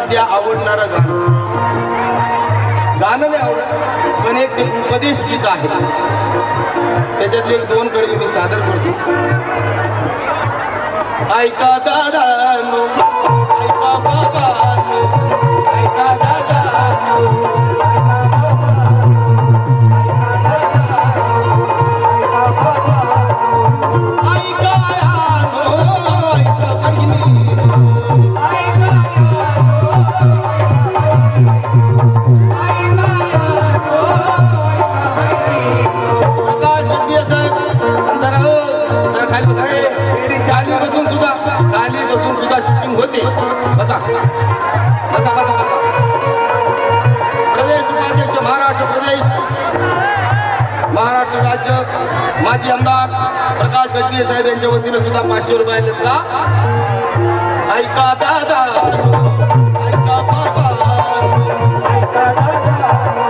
त्या सध्या आवडणारं गाणं. गाणं नाही आवडत पण एक ते उपदेश गीत आहे. त्याच्यातले एक दोन कडवी मी सादर करतो. ऐका दादा ऐका बाबा ऐका दादा बसा बसा बसा प्रदेश उपाध्यक्ष महाराष्ट्र प्रदेश. महाराष्ट्र राज्य माजी आमदार प्रकाश गजबिये साहेब यांच्या वतीनं सुद्धा पाचशे रुपये घेतला. ऐका दादा. ऐका बाबा ऐका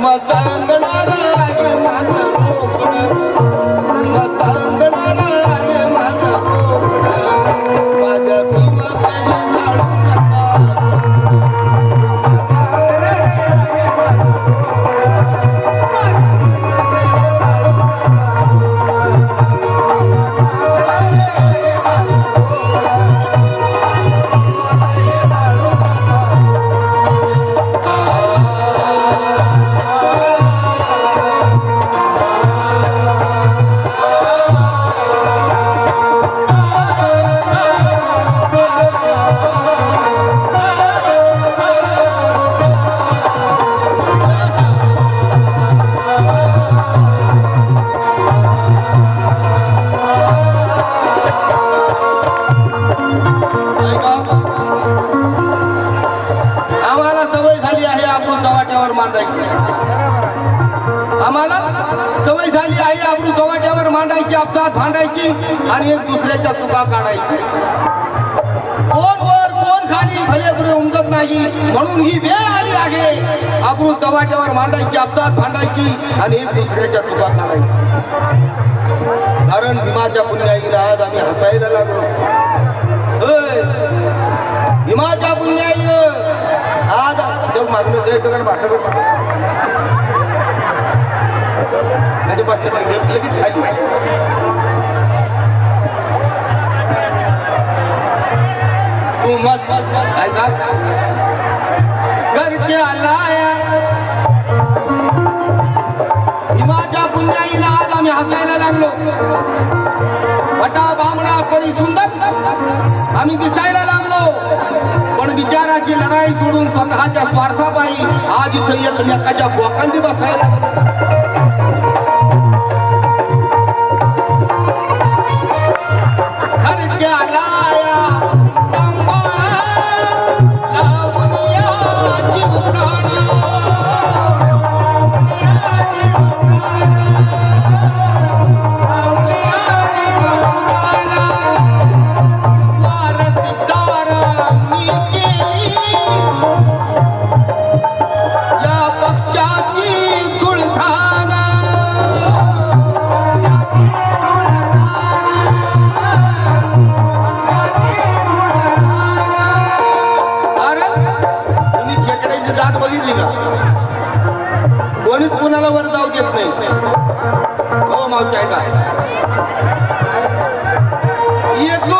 तुम्हा मांडायची. आम्हाला सवय झाली आहे आपली चव्हाट्यावर मांडायची आपसात भांडायची आणि एक दुसऱ्याच्या चुका काढायची. कोण वर कोण खाली भले उमजत नाही. म्हणून ही वेळ आली आहे. आपण चव्हाट्यावर मांडायची आपसात भांडायची आणि एक दुसऱ्याच्या चुका काढायची. कारण भीमाच्या पुण्याईला आज आम्ही हसायला लागलो. मागणं जय ठिकाण भाटक त्याचे पाच लगेच खाली तू मत ऐका घरच्या लाया. पुण्याईला आज आम्ही हसायला लागलो. वटा बामणा परी सुंदर आम्ही दिसायला लागलो पण विचाराची लढाई सोडून स्वतःच्या स्वार्थापायी आज इथं एकमेकाच्या बोकांडी बसायला लागलो. कोणीच कुणाला वर जाऊ देत नाही? हो मावशी ऐका. येतो.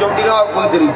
शेवटी गाव कोणतरी.